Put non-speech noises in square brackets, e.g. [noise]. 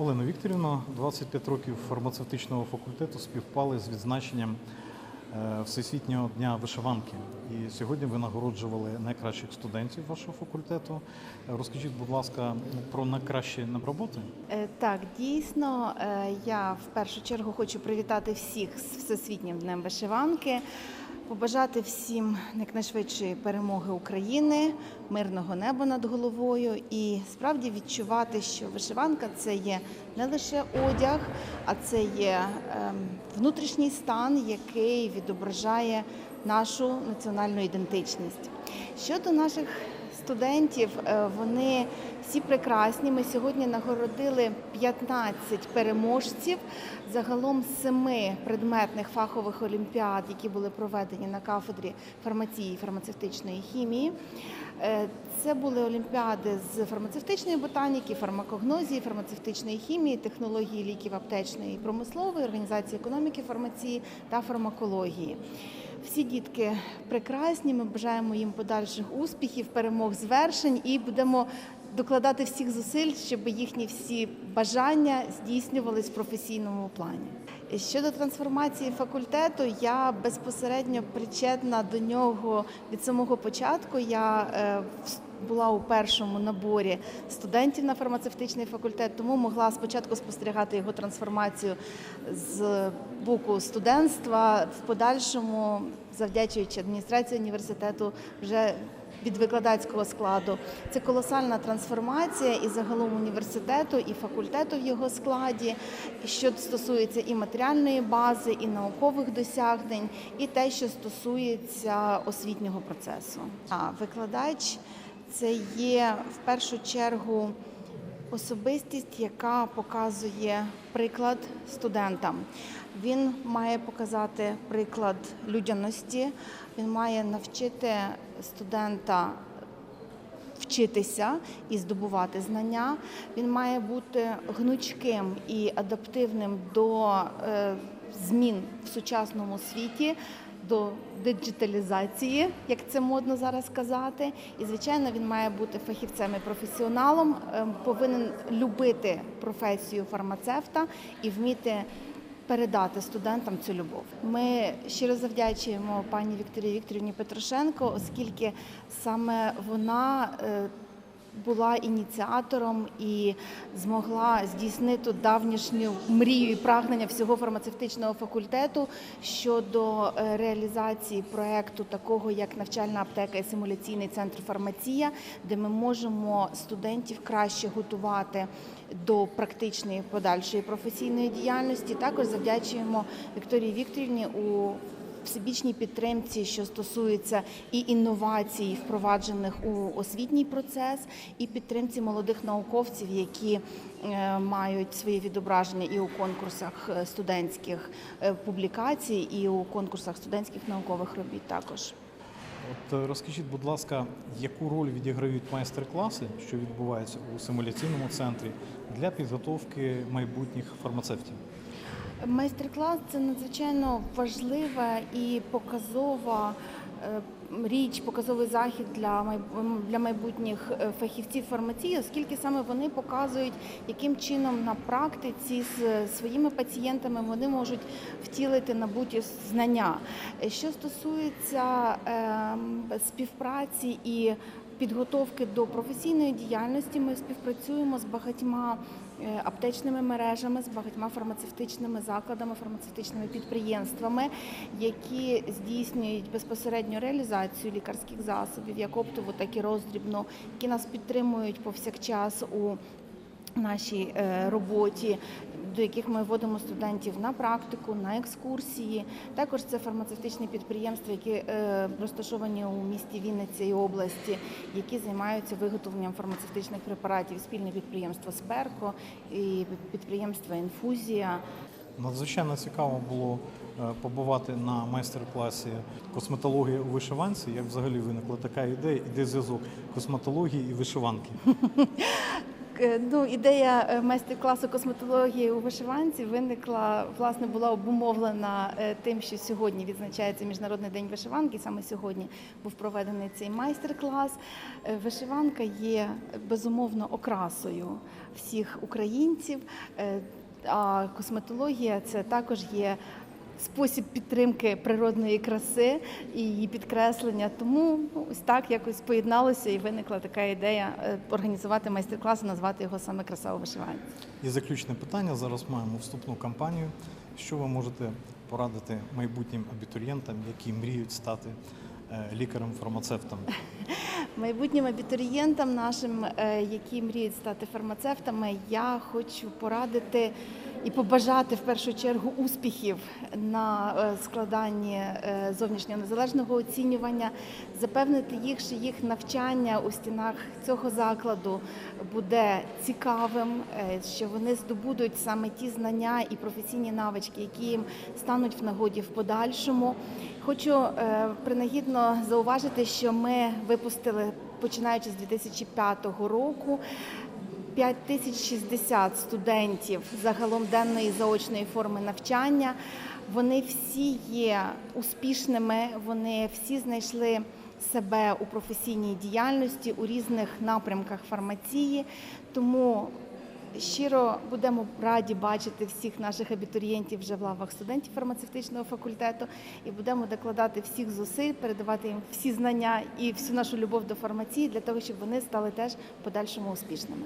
Олено Вікторівно, 25 років фармацевтичного факультету співпали з відзначенням е, Всесвітнього дня вишиванки. І сьогодні ви нагороджували найкращих студентів вашого факультету. Е, Розкажіть, будь ласка, про найкращі роботи. Е, Так, дійсно, я в першу чергу хочу привітати всіх з Всесвітнім днем вишиванки, побажати всім якнайшвидшої перемоги України, мирного неба над головою і справді відчувати, що вишиванка це є не лише одяг, а це є ем, внутрішній стан, який відображає нашу національну ідентичність. Щодо наших студентів, е, вони всі прекрасні. Ми сьогодні нагородили 15 переможців загалом з семи предметних фахових олімпіад, які були проведені на кафедрі фармації і фармацевтичної хімії. Е, Це були олімпіади з фармацевтичної ботаніки, фармакогнозії, фармацевтичної хімії, технології ліків аптечної і промислової, організації економіки фармації та фармакології. Всі дітки прекрасні. Ми бажаємо їм подальших успіхів, перемог, звершень і будемо докладати всіх зусиль, щоб їхні всі бажання здійснювались в професійному плані. Щодо трансформації факультету, я безпосередньо причетна до нього від самого початку. Я е, була у першому наборі студентів на фармацевтичний факультет, тому могла спочатку спостерігати його трансформацію з боку студентства, в подальшому, завдячуючи адміністрації університету, вже від викладацького складу. Це колосальна трансформація і загалом університету, і факультету в його складі, що стосується і матеріальної бази, і наукових досягнень, і те, що стосується освітнього процесу. А викладач це є в першу чергу особистість, яка показує приклад студентам. Він має показати приклад людяності, він має навчити студента вчитися і здобувати знання. Він має бути гнучким і адаптивним до е, змін в сучасному світі. До диджиталізації, як це модно зараз казати, і звичайно він має бути фахівцем і професіоналом, ем, повинен любити професію фармацевта і вміти передати студентам цю любов. Ми щиро завдячуємо пані Вікторії Вікторівні Петрошенко, оскільки саме вона. Була ініціатором і змогла здійснити давнішню мрію і прагнення всього фармацевтичного факультету щодо е, реалізації проекту такого як навчальна аптека і симуляційний центр фармація, де ми можемо студентів краще готувати до практичної подальшої професійної діяльності. Також завдячуємо Вікторії Вікторівні у всебічній підтримці, що стосується і інновацій, впроваджених у освітній процес, і підтримці молодих науковців, які е, мають своє відображення і у конкурсах е, студентських е, публікацій, і у конкурсах студентських наукових робіт також. От розкажіть, будь ласка, яку роль відіграють майстер-класи, що відбуваються у симуляційному центрі для підготовки майбутніх фармацевтів? Майстер-клас це надзвичайно важлива і показова е, річ, показовий захід для для майбутніх е, фахівців фармації, оскільки саме вони показують, яким чином на практиці з своїми пацієнтами вони можуть втілити набуті знання. Е, Що стосується ем, співпраці і підготовки до професійної діяльності, ми співпрацюємо з багатьма е, аптечними мережами, з багатьма фармацевтичними закладами, фармацевтичними підприємствами, які здійснюють безпосередню реалізацію лікарських засобів, як оптову, так і роздрібну, які нас підтримують повсякчас у нашій е, роботі, до яких ми вводимо студентів на практику, на екскурсії. Також це фармацевтичні підприємства, які е, розташовані у місті Вінниці і області, які займаються виготовленням фармацевтичних препаратів. Спільне підприємство Сперко і підприємство Інфузія. Надзвичайно цікаво було е, побувати на майстер-класі косметологія у вишиванці. Як взагалі виникла така ідея, і де зв'язок косметології і вишиванки? [laughs] Е, Ну, ідея е, майстер-класу косметології у вишиванці виникла, власне, була обумовлена е, тим, що сьогодні відзначається Міжнародний день вишиванки. Саме сьогодні був проведений цей майстер-клас. Вишиванка є безумовно окрасою всіх українців, а косметологія це також є. Спосіб підтримки природної краси і її підкреслення. Тому ну, ось так якось поєдналося і виникла така ідея е, організувати майстер-клас і назвати його саме краса у вишиванці. І заключне питання. Зараз маємо вступну кампанію. Що ви можете порадити майбутнім абітурієнтам, які мріють стати е, лікарем-фармацевтом? [laughs] Майбутнім абітурієнтам нашим, е, які мріють стати фармацевтами, я хочу порадити і побажати в першу чергу успіхів на е, складанні е, зовнішнього незалежного оцінювання, запевнити їх, що їх навчання у стінах цього закладу буде цікавим, е, що вони здобудуть саме ті знання і професійні навички, які їм стануть в нагоді в подальшому. Хочу принагідно зауважити, що ми випустили починаючи з 2005 року. 5060 студентів загалом денної заочної форми навчання. Вони всі є успішними, вони всі знайшли себе у професійній діяльності у різних напрямках фармації. Тому щиро будемо раді бачити всіх наших абітурієнтів вже в лавах студентів фармацевтичного факультету і будемо докладати всіх зусиль, передавати їм всі знання і всю нашу любов до фармації для того, щоб вони стали теж подальшому успішними.